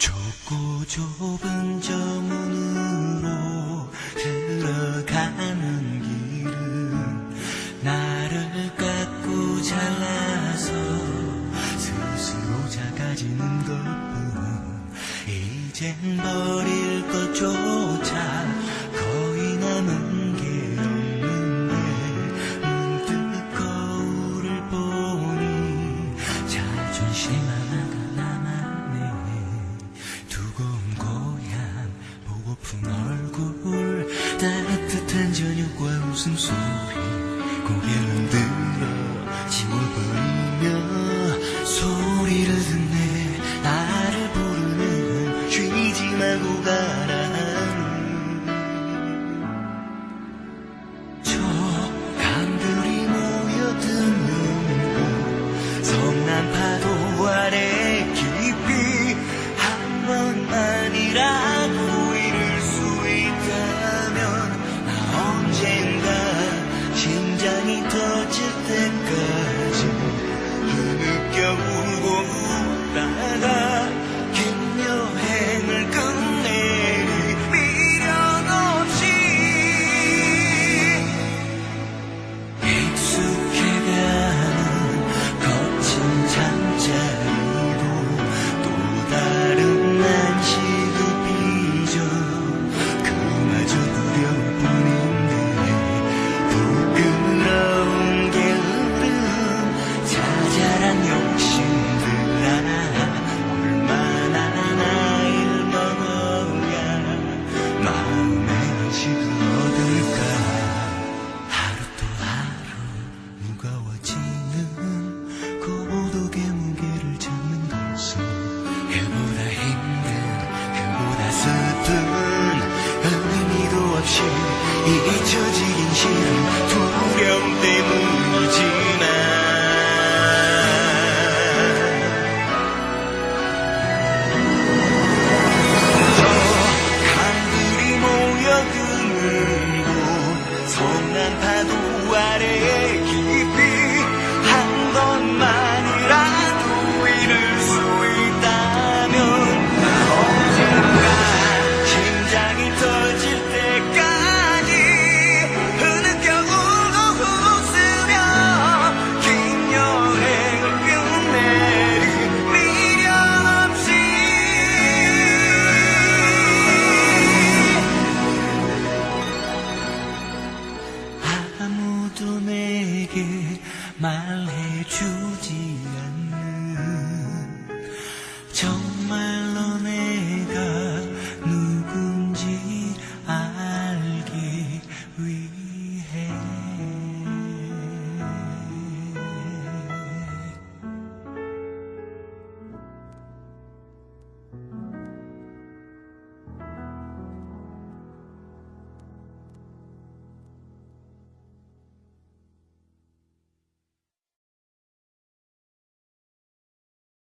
좁고 좁은 저 문으로 들어가는 길은 나를 깎고 잘라서 스스로 작아지는 것뿐. 이젠 버릴 무슨 소리 고개를 들어 지워버리며 소리를 듣네. 伊却似一轮月高挂在